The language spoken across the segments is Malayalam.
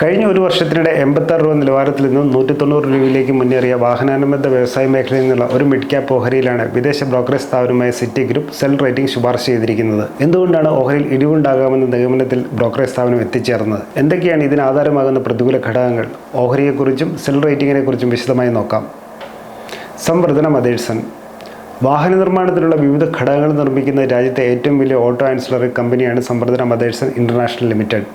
കഴിഞ്ഞ ഒരു വർഷത്തിനിടെ എൺപത്താറ് രൂപ നിലവാരത്തിൽ നിന്നും നൂറ്റി തൊണ്ണൂറ് രൂപയിലേക്ക് മുന്നേറിയ വാഹനാനുബന്ധ വ്യവസായ മേഖലയിൽ നിന്നുള്ള ഒരു മിഡ് ക്യാപ്പ് ഓഹരിയിലാണ് വിദേശ ബ്രോക്കറേജ് സ്ഥാപനമായ സിറ്റി ഗ്രൂപ്പ് സെൽ റേറ്റിംഗ് ശുപാർശ ചെയ്തിരിക്കുന്നത്. എന്തുകൊണ്ടാണ് ഓഹരിയിൽ ഇടിവുണ്ടാകാമെന്ന നിഗമനത്തിൽ ബ്രോക്കറേജ് സ്ഥാപനം എത്തിച്ചേർന്നത്? എന്തൊക്കെയാണ് ഇതിന് ആധാരമാകുന്ന പ്രതികൂല ഘടകങ്ങൾ? ഓഹരിയെക്കുറിച്ചും സെൽ റേറ്റിംഗിനെക്കുറിച്ചും വിശദമായി നോക്കാം. സംവർദ്ധന മദേഴ്സൺ. വാഹന നിർമ്മാണത്തിലുള്ള വിവിധ ഘടകങ്ങൾ നിർമ്മിക്കുന്ന രാജ്യത്തെ ഏറ്റവും വലിയ ഓട്ടോ ആൻസിലറി കമ്പനിയാണ് Samvardhana Motherson international limited.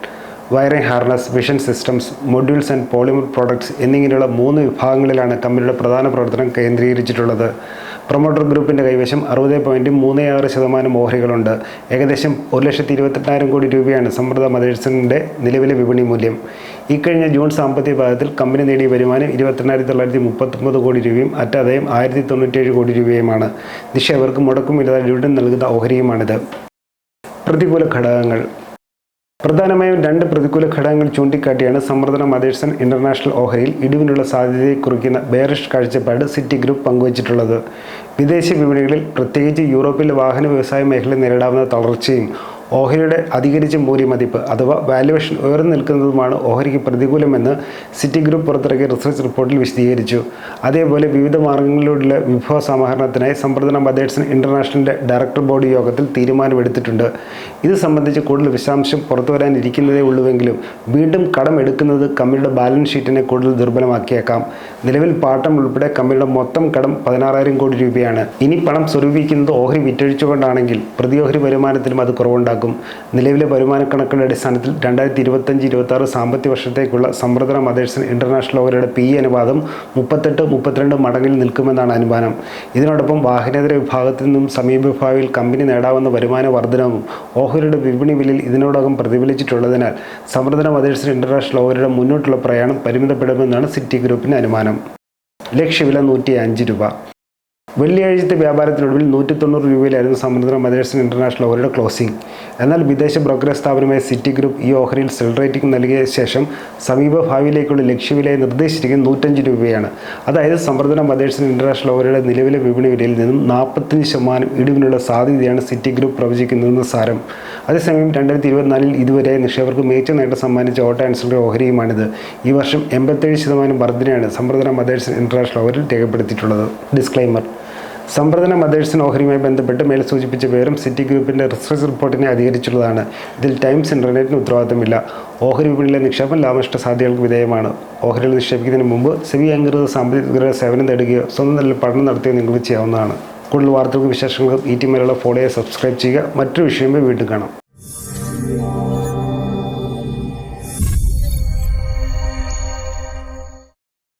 Wiring harness vision systems modules and polymer products എന്നിങ്ങനെയുള്ള മൂന്ന് വിഭാഗങ്ങളിലാണ് കമ്പനിയുടെ പ്രധാന പ്രവർത്തനം കേന്ദ്രീകരിച്ചിട്ടുള്ളത്. പ്രൊമോട്ടർ ഗ്രൂപ്പിന്റെ കൈവശം അറുപത് പോയിന്റ് മൂന്ന് ആറ് ശതമാനം ഓഹരികളുണ്ട്. ഏകദേശം ഒരു ലക്ഷത്തി ഇരുപത്തെട്ടായിരം കോടി രൂപയാണ് സമൃദ്ധ മദേഴ്സണിന്റെ നിലവിലെ വിപണി മൂല്യം. ഇക്കഴിഞ്ഞ ജൂൺ സാമ്പത്തിക പാദത്തിൽ കമ്പനി നേടിയ വരുമാനം ഇരുപത്തെണ്ണായിരത്തി തൊള്ളായിരത്തി മുപ്പത്തൊമ്പത് കോടി രൂപയും അറ്റാദായം ആയിരത്തി തൊണ്ണൂറ്റേഴ് കോടി രൂപയുമാണ്. നിക്ഷേപകർക്ക് മുടക്കമില്ലാതെ ഡിവിഡൻ നൽകുന്ന ഓഹരിയുമാണിത്. പ്രതികൂല ഘടകങ്ങൾ. പ്രധാനമായും രണ്ട് പ്രതികൂല ഘടകങ്ങൾ ചൂണ്ടിക്കാട്ടിയാണ് സമ്മർദ്ദന മദേഴ്സൺ ഇന്റർനാഷണൽ ഓഹരിയിൽ ഇടിവിനുള്ള സാധ്യതയെ കുറിക്കുന്ന ബേറിഷ് കാഴ്ചപ്പാട് സിറ്റി ഗ്രൂപ്പ് പങ്കുവച്ചിട്ടുള്ളത്. വിദേശ വിപണികളിൽ പ്രത്യേകിച്ച് യൂറോപ്പിലെ വാഹന വ്യവസായ മേഖല നേരിടാവുന്ന തളർച്ചയും ഓഹരിയുടെ അധികരിച്ച മൂല്യമതിപ്പ് അഥവാ വാല്യുവേഷൻ ഉയർന്നു നിൽക്കുന്നതുമാണ് ഓഹരിക്ക് പ്രതികൂലമെന്ന് സിറ്റി ഗ്രൂപ്പ് പുറത്തിറക്കിയ റിസർച്ച് റിപ്പോർട്ടിൽ വിശദീകരിച്ചു. അതേപോലെ വിവിധ മാർഗങ്ങളിലൂടെയുള്ള വിഭവ സമാഹരണത്തിനായി സമ്പ്രദന മദേഴ്സൺ ഇന്റർനാഷണലിന്റെ ഡയറക്ടർ ബോർഡ് യോഗത്തിൽ തീരുമാനമെടുത്തിട്ടുണ്ട്. ഇത് സംബന്ധിച്ച് കൂടുതൽ വിശദാംശം പുറത്തു വരാനിരിക്കുന്നതേ ഉള്ളുവെങ്കിലും വീണ്ടും കടം എടുക്കുന്നത് കമ്പനിയുടെ ബാലൻസ് ഷീറ്റിനെ കൂടുതൽ ദുർബലമാക്കിയേക്കാം. നിലവിൽ പാട്ടം ഉൾപ്പെടെ കമ്പനിയുടെ മൊത്തം കടം പതിനാറായിരം കോടി രൂപയാണ്. ഇനി പണം സ്വരൂപിക്കുന്നത് ഓഹരി വിറ്റഴിച്ചുകൊണ്ടാണെങ്കിൽ പ്രതിയോഹരി വരുമാനത്തിലും അത് കുറവുണ്ടാക്കും. നിലവിലെ വരുമാന കണക്കുകളുടെ അടിസ്ഥാനത്തിൽ രണ്ടായിരത്തി ഇരുപത്തഞ്ച് ഇരുപത്തി ആറ് സാമ്പത്തിക വർഷത്തേക്കുള്ള സമ്പ്രദന മദേഴ്സൺ ഇന്റർനാഷണൽ ഓവറുടെ പി അനുപാതം മുപ്പത്തെട്ട് മുപ്പത്തിരണ്ട് മടങ്ങിൽ നിൽക്കുമെന്നാണ് അനുമാനം. ഇതിനോടൊപ്പം വാഹനേതര വിഭാഗത്തിൽ നിന്നും സമീപഭാവിയിൽ കമ്പനി നേടാവുന്ന വരുമാന വർധനവും ഓഹരിയുടെ വിപണി വിലയിൽ ഇതിനോടകം പ്രതിഫലിച്ചിട്ടുള്ളതിനാൽ സമ്പ്രദന മദേഴ്സൺ ഇന്റർനാഷണൽ ഓവറുടെ മുന്നോട്ടുള്ള പ്രയാണം പരിമിതപ്പെടുമെന്നാണ് സിറ്റി ഗ്രൂപ്പിന്റെ അനുമാനം. ലക്ഷ്യവില നൂറ്റി അഞ്ച് രൂപ. വെള്ളിയാഴ്ചത്തെ വ്യാപാരത്തിനൊടുവിൽ നൂറ്റി തൊണ്ണൂറ് രൂപയിലായിരുന്നു സമുദ്ര മദേഴ്സൺ ഇന്റർനാഷണൽ ഓഹരിയുടെ ക്ലോസിംഗ്. എന്നാൽ വിദേശ ബ്രോക്കറേജ് സ്ഥാപനമായ സിറ്റി ഗ്രൂപ്പ് ഈ ഓഹരിയിൽ സെൽ റേറ്റിംഗ് നൽകിയ ശേഷം സമീപ ഭാവിയിലേക്കുള്ള ലക്ഷ്യവിലയെ നിർദ്ദേശിച്ചിരിക്കുന്നത് നൂറ്റഞ്ച് രൂപയാണ്. അതായത് സമ്പ്രദന മദേഴ്സൺ ഇന്റർനാഷണൽ ഓഹരിയുടെ നിലവിലെ വിപണി വിലയിൽ നിന്നും നാൽപ്പത്തഞ്ച് ശതമാനം ഇടിവിനുള്ള സാധ്യതയാണ് സിറ്റി ഗ്രൂപ്പ് പ്രവചിക്കുന്നതെന്ന് സാരം. അതേസമയം രണ്ടായിരത്തി ഇരുപത്തിനാലിൽ ഇതുവരെ നിക്ഷേപകർക്ക് മികച്ച നേട്ടം സമ്മാനിച്ച ഓട്ടോ ആൻസറുടെ ഓഹരിയുമാണിത്. ഈ വർഷം എൺപത്തേഴ് ശതമാനം വർധനയാണ് സമ്പ്രദന മദേഴ്സൺ ഇന്റർനാഷണൽ ഓഹരിൽ രേഖപ്പെടുത്തിയിട്ടുള്ളത്. ഡിസ്ക്ലൈമർ സമ്പ്രദന മദേഴ്സിന് ഓഹരിയുമായി ബന്ധപ്പെട്ട് മേൽ സൂചിപ്പിച്ച വിവരം സിറ്റി ഗ്രൂപ്പിന്റെ റിസർച്ച് റിപ്പോർട്ടിനെ അധികരിച്ചുള്ളതാണ് ഇതിൽ ടൈംസ് ഇന്റർനെറ്റിന് ഉത്തരവാദിത്തമില്ല. ഓഹരി വിപണിയിലെ നിക്ഷേപം ലാഭനഷ്ട സാധ്യതകൾക്ക് വിധേയമാണ്. ഓഹരികൾ നിക്ഷേപിക്കുന്നതിന് മുമ്പ് സെവി അംഗീകൃത സാമ്പത്തിക സേവനം തേടുകയോ സ്വന്തം നല്ല പഠനം നടത്തുകയോ നിങ്ങൾക്ക് ചെയ്യാവുന്നതാണ്. കൂടുതൽ വാർത്തകൾക്കും വിശേഷങ്ങൾക്കും ഈ ടി മേലുള്ള ഫോളോയെ സബ്സ്ക്രൈബ് ചെയ്യുക. മറ്റൊരു വിഷയമായി വീണ്ടും കാണാം.